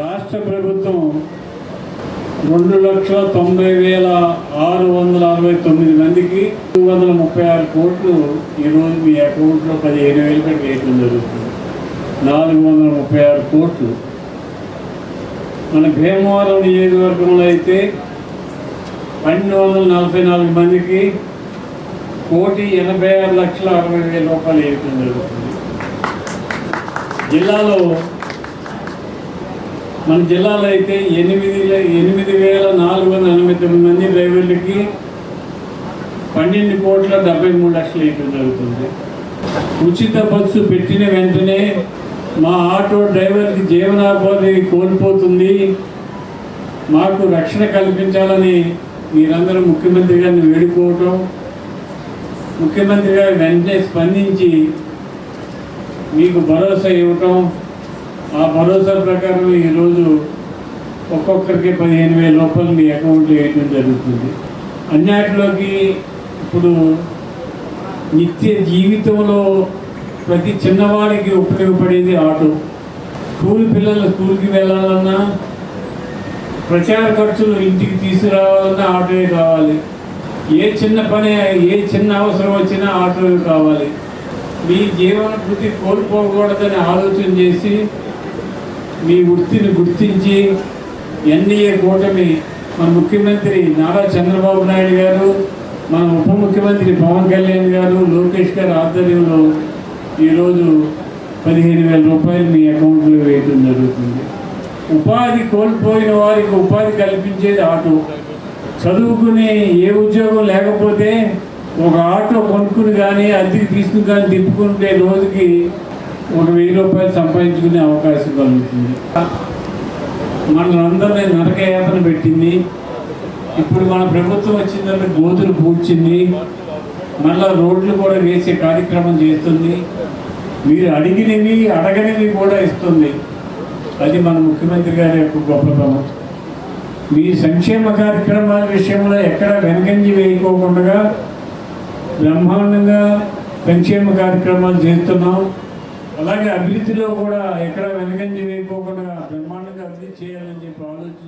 రాష్ట్ర ప్రభుత్వం రెండు లక్షల తొంభై వేల ఆరు వందల అరవై తొమ్మిది మందికి రెండు వందల ముప్పై ఆరు కోట్లు ఈరోజు మీ అకౌంట్లో పదిహేను వేలు కట్టి వేయటం జరుగుతుంది. నాలుగు వందల ముప్పై ఆరు కోట్లు. మన భీమవరం నియోజకవర్గంలో అయితే పన్నెండు వందల నలభై నాలుగు మందికి కోటి ఎనభై ఆరు లక్షల అరవై వేల రూపాయలు వేయటం జరుగుతుంది. జిల్లాలో మన జిల్లాలో అయితే ఎనిమిది ఎనిమిది వేల నాలుగు వందల ఎనభై తొమ్మిది మంది డ్రైవర్లకి పన్నెండు కోట్ల డెబ్బై మూడు లక్షలు ఇవ్వడం జరుగుతుంది. ఉచిత బస్సు పెట్టిన వెంటనే మా ఆటో డ్రైవర్కి జీవనోపాధి కోల్పోతుంది. మాకు రక్షణ కల్పించాలని మీరందరూ ముఖ్యమంత్రి గారిని వేడుకోవటం ముఖ్యమంత్రి గారు వెంటనే స్పందించి మీకు భరోసా ఇవ్వటం ఆ భరోసా ప్రకారం ఈరోజు ఒక్కొక్కరికి పదిహేను వేల రూపాయలు మీ అకౌంట్లో వేయడం జరుగుతుంది. అన్నిటిలోకి ఇప్పుడు నిత్య జీవితంలో ప్రతి చిన్నవాడికి ఉపయోగపడేది ఆటో. స్కూల్ పిల్లలు స్కూల్కి వెళ్ళాలన్నా ప్రచార ఖర్చులు ఇంటికి తీసుకురావాలన్నా ఆటోయే కావాలి. ఏ చిన్న పని ఏ చిన్న అవసరం వచ్చినా ఆటోయే కావాలి. మీ జీవన వృత్తి కోల్పోకూడదని ఆలోచన చేసి మీ వృత్తిని గుర్తించి ఎన్డీఏ కూటమి మన ముఖ్యమంత్రి నారా చంద్రబాబు నాయుడు గారు మన ఉప ముఖ్యమంత్రి పవన్ కళ్యాణ్ గారు లోకేష్ గారు ఆధ్వర్యంలో ఈరోజు పదిహేను వేల రూపాయలు మీ అకౌంట్లో వేయటం జరుగుతుంది. ఉపాధి కోల్పోయిన వారికి ఉపాధి కల్పించేది ఆటో. చదువుకుని ఏ ఉద్యోగం లేకపోతే ఒక ఆటో కొనుక్కుని కానీ అద్దెకి తీసుకుని కానీ తిప్పుకుంటే రోజుకి ఒక వెయ్యి రూపాయలు సంపాదించుకునే అవకాశం కలుగుతుంది. మనందరినీ నరకయాతన పెట్టింది. ఇప్పుడు మన ప్రభుత్వం వచ్చిందంటే గోతులు పూడ్చింది. మళ్ళా రోడ్లు కూడా వేసే కార్యక్రమం చేస్తుంది. మీరు అడిగినవి అడగనివి కూడా ఇస్తుంది. అది మన ముఖ్యమంత్రి గారి యొక్క గొప్పతనం మీ సంక్షేమ కార్యక్రమాల విషయంలో ఎక్కడ వెనకంజి వేయకోకుండా బ్రహ్మాండంగా సంక్షేమ కార్యక్రమాలు చేస్తున్నాం. అలాగే అభివృద్ధిలో కూడా ఎక్కడ వెనకంజి వేయకోకుండా బ్రహ్మాండంగా అభివృద్ధి చేయాలని చెప్పి ఆలోచించి